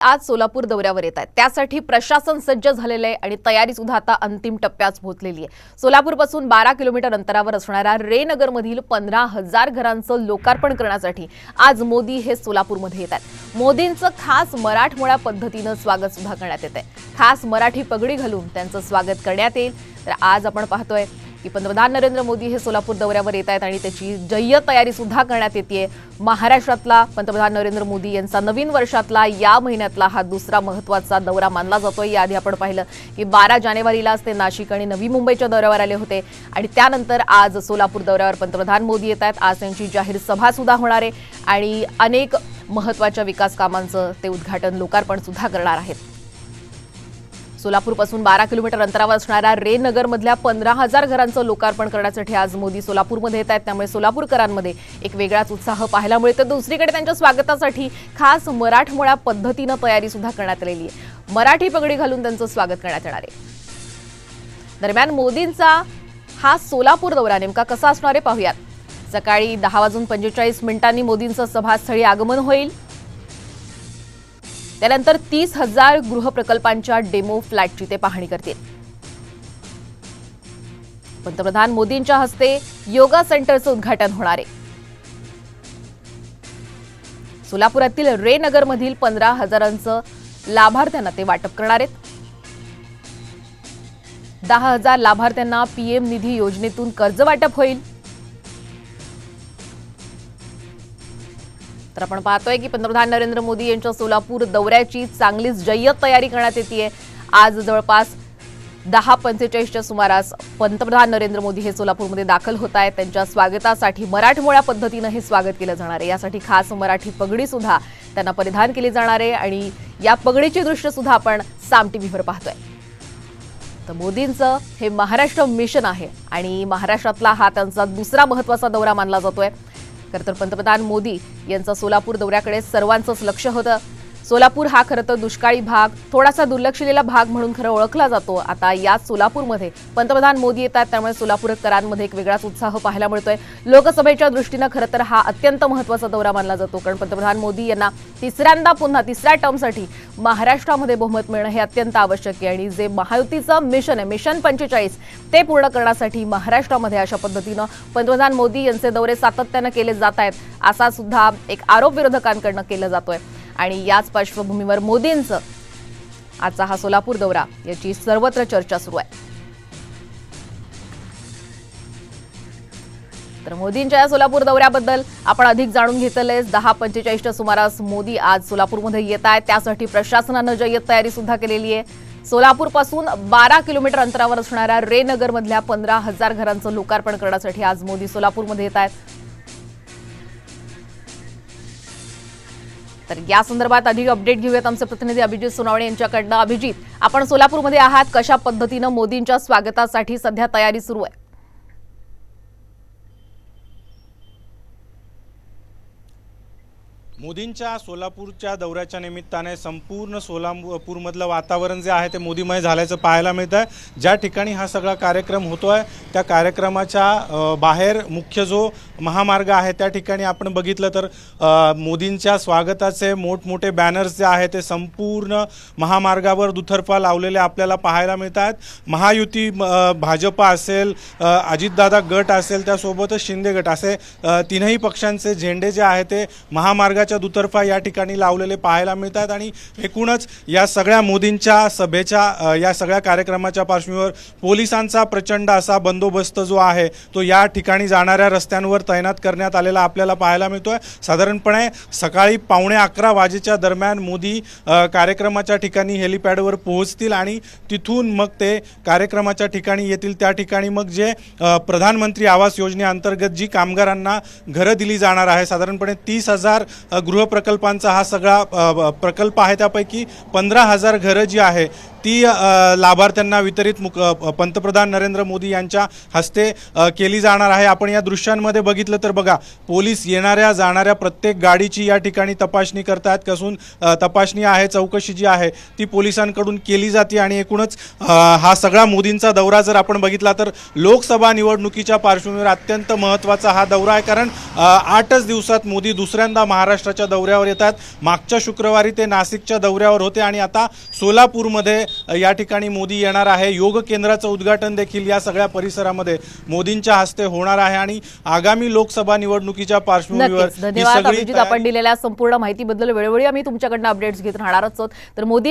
आज सोलापूर दौऱ्यावर येत आहेत. त्यासाठी प्रशासन सज्ज झालेलं आहे आणि तयारी सुद्धा आता अंतिम टप्प्यात पोहोचलेली आहे. सोलापूरपासून बारा किलोमीटर अंतरावर असणाऱ्या रेनगरमधील पंधरा हजार घरांचं लोकार्पण करण्यासाठी आज मोदी हे सोलापूरमध्ये येत आहेत. मोदींचं खास मराठमोळ्या पद्धतीनं स्वागत सुद्धा करण्यात येत आहे खास मराठी पगडी घालून त्यांचं स्वागत करण्यात येईल. तर आज आपण पाहतोय की पंतप्रधान नरेंद्र मोदी हे सोलापूर दौऱ्यावर येत आहेत आणि त्याची जय्य तयारी सुद्धा करण्यात येते महाराष्ट्रातला पंतप्रधान नरेंद्र मोदी यांचा नवीन वर्षातला या महिन्यातला हा दुसरा महत्त्वाचा दौरा मानला जातोय. याआधी आपण पाहिलं की बारा जानेवारीलाच ते नाशिक आणि नवी मुंबईच्या दौऱ्यावर आले होते आणि त्यानंतर आज सोलापूर दौऱ्यावर पंतप्रधान मोदी येत आहेत. आज त्यांची जाहीर सभा सुद्धा होणार आहे आणि अनेक महत्त्वाच्या विकास कामांचं ते उद्घाटन लोकार्पण सुद्धा करणार आहेत. सोलापूरपासून बारा किलोमीटर अंतरावर असणाऱ्या रेनगरमधल्या पंधरा हजार घरांचं लोकार्पण करण्यासाठी आज मोदी सोलापूरमध्ये येत आहेत. त्यामुळे सोलापूरकरांमध्ये एक वेगळाच उत्साह पाहायला मिळतो दुसरीकडे त्यांच्या स्वागतासाठी खास मराठमोळ्या पद्धतीनं तयारी सुद्धा करण्यात आलेली आहे. मराठी पगडी घालून त्यांचं स्वागत करण्यात येणार आहे. दरम्यान मोदींचा हा सोलापूर दौरा नेमका कसा असणार आहे पाहूयात. सकाळी दहा वाजून पंचेचाळीस मिनिटांनी मोदींचं सभास्थळी आगमन होईल. त्यानंतर तीस हजार गृहप्रकल्पांच्या डेमो फ्लॅटची ते पाहणी करतील. पंतप्रधान मोदींच्या हस्ते योगा सेंटरचं उद्घाटन होणार आहे. सोलापुरातील रे नगरमधील पंधरा हजारांचं लाभार्थ्यांना ते वाटप करणार आहेत. दहा हजार लाभार्थ्यांना पीएम निधी योजनेतून कर्ज वाटप होईल. तर आपण पाहतोय की पंतप्रधान नरेंद्र मोदी यांच्या सोलापूर दौऱ्याची चांगलीच जय्यत तयारी करण्यात येते आज जवळपास दहा पंचेचाळीसच्या सुमारास पंतप्रधान नरेंद्र मोदी हे सोलापूरमध्ये दाखल होत आहेत. त्यांच्या स्वागतासाठी मराठमोळ्या पद्धतीनं हे स्वागत केलं जाणार आहे. यासाठी खास मराठी पगडी सुद्धा त्यांना परिधान केली जाणार आहे आणि या पगडीची दृश्य सुद्धा आपण साम टीव्हीवर पाहतोय. तर मोदींचं हे महाराष्ट्र मिशन आहे आणि महाराष्ट्रातला हा त्यांचा दुसरा महत्त्वाचा दौरा मानला जातोय. खरं तर पंतप्रधान मोदी यांचा सोलापूर दौऱ्याकडे सर्वांचंच लक्ष होतं. सोलापूर हा खरं तर दुष्काळी भाग थोडासा दुर्लक्षलेला भाग म्हणून खरं ओळखला जातो. आता याच सोलापूरमध्ये पंतप्रधान मोदी येतात त्यामुळे सोलापूरकरांमध्ये एक वेगळाच उत्साह पाहायला मिळतोय. लोकसभेच्या दृष्टीनं खरं तर हा अत्यंत महत्त्वाचा दौरा मानला जातो कारण पंतप्रधान मोदी यांना तिसऱ्यांदा पुन्हा तिसऱ्या टर्मसाठी महाराष्ट्रामध्ये बहुमत मिळणं हे अत्यंत आवश्यक आहे. आणि जे महायुतीचं मिशन आहे मिशन पंचेचाळीस ते पूर्ण करण्यासाठी महाराष्ट्रामध्ये अशा पद्धतीनं पंतप्रधान मोदी यांचे दौरे सातत्यानं केले जात आहेत असा सुद्धा एक आरोप विरोधकांकडनं केला जातोय. आणि याच पार्श्वभूमीवर मोदींचं आजचा हा सोलापूर दौरा याची सर्वत्र चर्चा सुरू आहे. तर मोदींच्या या सोलापूर दौऱ्याबद्दल आपण अधिक जाणून घेतलंय दहा पंचेचाळीसच्या सुमारास मोदी आज सोलापूरमध्ये येत आहेत. त्यासाठी प्रशासनानं जय्यत तयारी सुद्धा केलेली आहे. सोलापूरपासून बारा किलोमीटर अंतरावर असणाऱ्या रेनगरमधल्या पंधरा हजार घरांचं लोकार्पण करण्यासाठी आज मोदी सोलापूरमध्ये येत आहेत. तर या संदर्भात अधिक अपडेट घेऊयात आमचे प्रतिनिधी अभिजित सोनावणे यांच्याकडनं. अभिजित आपण सोलापूरमध्ये आहात. कशा पद्धतीनं मोदींच्या स्वागतासाठी सध्या तयारी सुरू आहे? मोदींच्या सोलापूरच्या दौऱ्याच्या निमित्ताने संपूर्ण सोलापूरमधलं वातावरण जे आहे ते मोदीमय झाल्याचं पाहायला मिळतं आहे ज्या ठिकाणी हा सगळा कार्यक्रम होतो आहे त्या कार्यक्रमाच्या बाहेर मुख्य जो महामार्ग आहे त्या ठिकाणी आपण बघितलं तर मोदींच्या स्वागताचे मोठमोठे बॅनर्स जे आहे ते संपूर्ण महामार्गावर दुतर्फा लावलेले आपल्याला पाहायला मिळत आहेत महायुती भाजप भाजपा असेल अजितदादा गट असेल त्यासोबतच शिंदे गट असे तीनही पक्षांचे झेंडे जे आहे ते महामार्गाच्या दुतर्फा या ठिकाणी लावलेले पाहायला मिळतात आणि एकूणच या सगळ्या मोदींच्या सभेच्या या सगळ्या कार्यक्रमाच्या पार्श्वभूमीवर पोलिसांचा प्रचंड असा बंदोबस्त जो आहे तो या ठिकाणी जाणाऱ्या रस्त्यांवर तैनात करण्यात आलेला आपल्याला पाहायला मिळतोय. साधारणपणे सकाळी पावणे अकरा वाजेच्या दरम्यान मोदी कार्यक्रमाच्या ठिकाणी हेलिपॅडवर पोहोचतील आणि तिथून मग ते कार्यक्रमाच्या ठिकाणी येतील. त्या ठिकाणी मग जे प्रधानमंत्री आवास योजनेअंतर्गत जी कामगारांना घरं दिली जाणार आहे साधारणपणे तीस हजार गृहप्रकल्पांचा हा सगळा प्रकल्प आहे त्यापैकी पंधरा हजार घरं जी आहे ती लाभार्थ्यांना वितरित मुक पंतप्रधान नरेंद्र मोदी यांच्या हस्ते केली जाणार आहे. आपण या दृश्यांमध्ये बघितलं तर बघा पोलीस येणाऱ्या जाणाऱ्या प्रत्येक गाडीची या ठिकाणी तपासणी करतात. कसून तपासणी आहे चौकशी जी आहे ती पोलिसांकडून केली जाते आणि एकूणच हा सगळा मोदींचा दौरा जर आपण बघितला तर लोकसभा निवडणुकीच्या पार्श्वभूमीवर अत्यंत महत्त्वाचा हा दौरा आहे. कारण आठच दिवसात मोदी दुसऱ्यांदा महाराष्ट्राच्या दौऱ्यावर येतात. मागच्या शुक्रवारी ते नाशिकच्या दौऱ्यावर होते आणि आता सोलापूरमध्ये या ठिकाणी मोदी येणार आहे. योग केंद्राचं उद्घाटन देखील या सगळ्या परिसरामध्ये मोदींच्या हस्ते होणार आहे आणि आगामी लोकसभा निवडणुकीच्या पार्श्वभूमीवर धन्यवाद आपण दिलेल्या संपूर्ण माहितीबद्दल वेळोवेळी आम्ही तुमच्याकडनं अपडेट्स घेत राहणारच आहोत. तर मोदी